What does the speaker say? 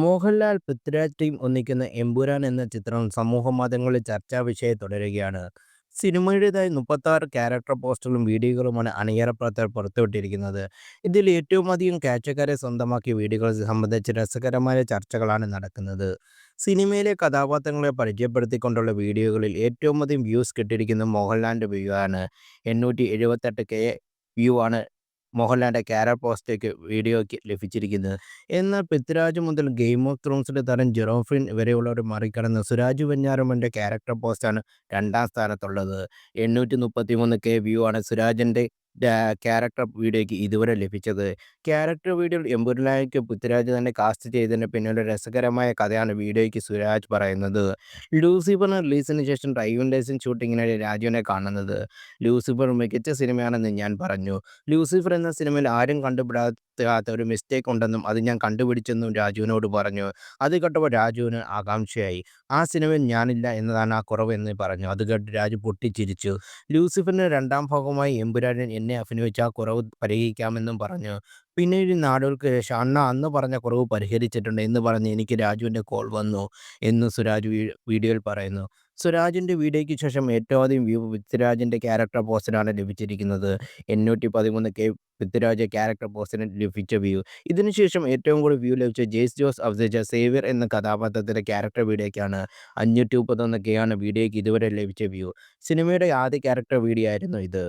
Mohanlal, Prithviraj team ഒന്നിക്കുന്ന എമ്പുരാൻ എന്ന ചിത്രം സമൂഹ മാധ്യമങ്ങളിൽ ചർച്ചാ വിഷയം തുടരുകയാണ്. സിനിമയുടേതായി 36 ക്യാരക്ടർ പോസ്റ്ററുകളും വീഡിയോകളുമാണ് അണിയറ പ്രവർത്തകർ പുറത്തുവിട്ടിരിക്കുന്നത്. ഇതിൽ ഏറ്റവും അധികം കാഴ്ചക്കാരെ സ്വന്തമാക്കിയ വീഡിയോകൾ സംബന്ധിച്ച് രസകരമായ ചർച്ചകളാണ് നടക്കുന്നത്. സിനിമയിലെ കഥാപാത്രങ്ങളെ പരിചയപ്പെടുത്തിക്കൊണ്ടുള്ള വീഡിയോകളിൽ ഏറ്റവും അധികം വ്യൂസ് കിട്ടിയിരിക്കുന്നത് മോഹൻലാലിന്റെ വ്യൂ ആണ്. എണ്ണൂറ്റി എഴുപത്തെട്ട് കെ വ്യൂ ആണ് മോഹൻലാലിന്റെ ക്യാരക്ടർ പോസ്റ്റേക്ക് വീഡിയോയ്ക്ക് ലഭിച്ചിരിക്കുന്നത്. എന്നാൽ പൃഥ്വിരാജ് മുതൽ ഗെയിം ഓഫ് ത്രോൺസിന്റെ തരം ജെറോഫിൻ വരെയുള്ളവർ മറികടന്ന് സുരാജ് വെഞ്ഞാറമ്മൂടിന്റെ ക്യാരക്ടർ പോസ്റ്റാണ് രണ്ടാം സ്ഥാനത്തുള്ളത്. എണ്ണൂറ്റി മുപ്പത്തി മൂന്ന് കെ വ്യൂ ആണ് സുരാജിന്റെ ക്യാരക്ടർ വീഡിയോയ്ക്ക് ഇതുവരെ ലഭിച്ചത്. ക്യാരക്ടർ വീഡിയോയിൽ എമ്പുരാനിലേക്ക് പൃഥ്വിരാജ് തന്നെ കാസ്റ്റ് ചെയ്തതിന് പിന്നിലെ രസകരമായ കഥയാണ് വീഡിയോയ്ക്ക് സുരാജ് പറയുന്നത്. ലൂസിഫറിന് റിലീസിന് ശേഷം ഡ്രൈവിംഗ് ലൈസൻസ് ഷൂട്ടിങ്ങിനിടെ രാജുവിനെ കാണുന്നത്. ലൂസിഫർ മികച്ച സിനിമയാണെന്ന് ഞാൻ പറഞ്ഞു. ലൂസിഫർ എന്ന സിനിമയിൽ ആരും കണ്ടുപിടിക്കാത്ത ഒരു മിസ്റ്റേക്ക് ഉണ്ടെന്നും അത് ഞാൻ കണ്ടുപിടിച്ചെന്നും രാജുവിനോട് പറഞ്ഞു. അത് കേട്ടപ്പോൾ രാജുവിന് ആകാംക്ഷയായി. ആ സിനിമയിൽ ഞാനില്ല എന്നതാണ് ആ കുറവ് എന്ന് പറഞ്ഞു. അത് കേട്ട് രാജു പൊട്ടിച്ചിരിച്ചു. ലൂസിഫറിന് രണ്ടാം ഭാഗമായി എമ്പുരാനിൽ എന്നെ അഭിനയിച്ച ആ കുറവ് പരിഹരിക്കാമെന്നും പറഞ്ഞു. പിന്നീട് നാടുകൾക്ക് ശേഷം അണ്ണ അന്ന് പറഞ്ഞ കുറവ് പരിഹരിച്ചിട്ടുണ്ട് എന്ന് പറഞ്ഞ് എനിക്ക് രാജുവിന്റെ കോൾ വന്നു എന്ന് സുരാജ് വീഡിയോയിൽ പറയുന്നു. സുരാജിന്റെ വീഡിയോയ്ക്ക് ശേഷം ഏറ്റവും ആദ്യം വ്യൂ പൃഥ്വിരാജിന്റെ ക്യാരക്ടർ പോസ്റ്ററാണ് ലഭിച്ചിരിക്കുന്നത്. എണ്ണൂറ്റി പതിമൂന്ന് കെ പൃഥ്വിരാജ് ക്യാരക്ടർ പോസ്റ്ററിന് ലഭിച്ച വ്യൂ. ഇതിനുശേഷം ഏറ്റവും കൂടുതൽ വ്യൂ ലഭിച്ച ജെയ്സ് ജോസ് അവതരിപ്പിച്ച സേവിയർ എന്ന കഥാപാത്രത്തിന്റെ ക്യാരക്ടർ വീഡിയോയ്ക്കാണ്. അഞ്ഞൂറ്റി മുപ്പത്തൊന്ന് കെ ആണ് വീഡിയോയ്ക്ക് ഇതുവരെ ലഭിച്ച വ്യൂ. സിനിമയുടെ ആദ്യ ക്യാരക്ടർ വീഡിയോ ആയിരുന്നു ഇത്.